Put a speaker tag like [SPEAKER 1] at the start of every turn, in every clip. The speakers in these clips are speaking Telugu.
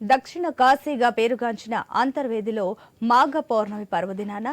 [SPEAKER 1] దక్షిణ కాశీగా పేరుగాంచిన అంతర్వేదిలో మాఘ పౌర్ణమి పర్వదినాన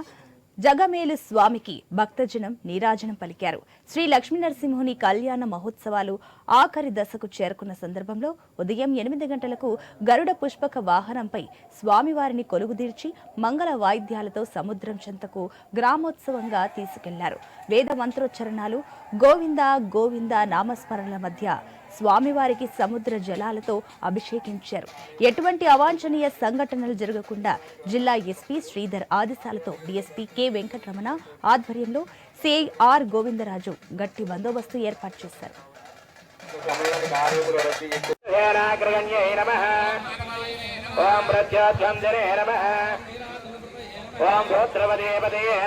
[SPEAKER 1] జగమేలు స్వామికి భక్తజనం నీరాజనం పలికారు. శ్రీ లక్ష్మీనరసింహుని కళ్యాణ మహోత్సవాలు ఆఖరి దశకు చేరుకున్న సందర్భంలో ఉదయం ఎనిమిది గంటలకు గరుడ పుష్పక వాహనంపై స్వామివారిని కొలుగుదీర్చి మంగళ వాయిద్యాలతో సముద్రం చెంతకు గ్రామోత్సవంగా తీసుకెళ్ళారు. వేద మంత్రోచ్చరణాలు గోవింద గోవింద నామస్మరణల మధ్య స్వామివారికి సముద్ర జలాలతో అభిషేకించారు. ఎటువంటి అవాంఛనీయ సంఘటనలు జరగకుండా జిల్లా ఎస్పీ శ్రీధర్ ఆదేశాలతో డీఎస్పీ కె వెంకటరమణ ఆధ్వర్యంలో సిఐ ఆర్ గోవిందరాజు గట్టి బందోబస్తు ఏర్పాటు చేశారు.
[SPEAKER 2] ఓం ప్రత్యాధ్వంజనే నమ. ఓం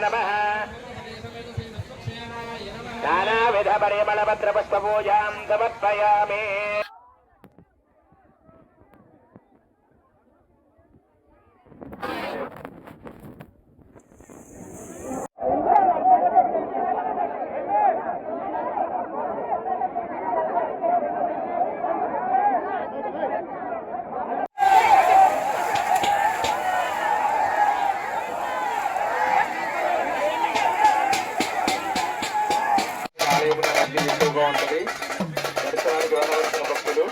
[SPEAKER 2] నమ. నానావిధ పరిమళభద్ర పుష్పూజాం సమర్పయామి
[SPEAKER 3] ఆలయంలో రద్దీ ఎక్కువగా ఉంటుంది. దర్శనానికి వెళ్ళవలసిన భక్తులు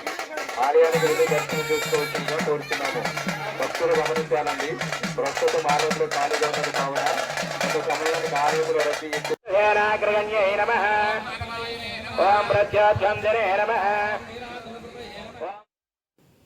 [SPEAKER 3] ఆలయానికి వెళ్ళి దర్శనం చేసుకోవచ్చుగా కోరుతున్నాము భక్తులు గమనించాలండి. ప్రస్తుతం ఆలయంలో ఖాళీగా ఉన్నది కావున ఒక సమయానికి ఆలయంలో రద్దీ ఎక్కువ
[SPEAKER 2] ఓం ప్రత్యాధ్వంజనే నమ.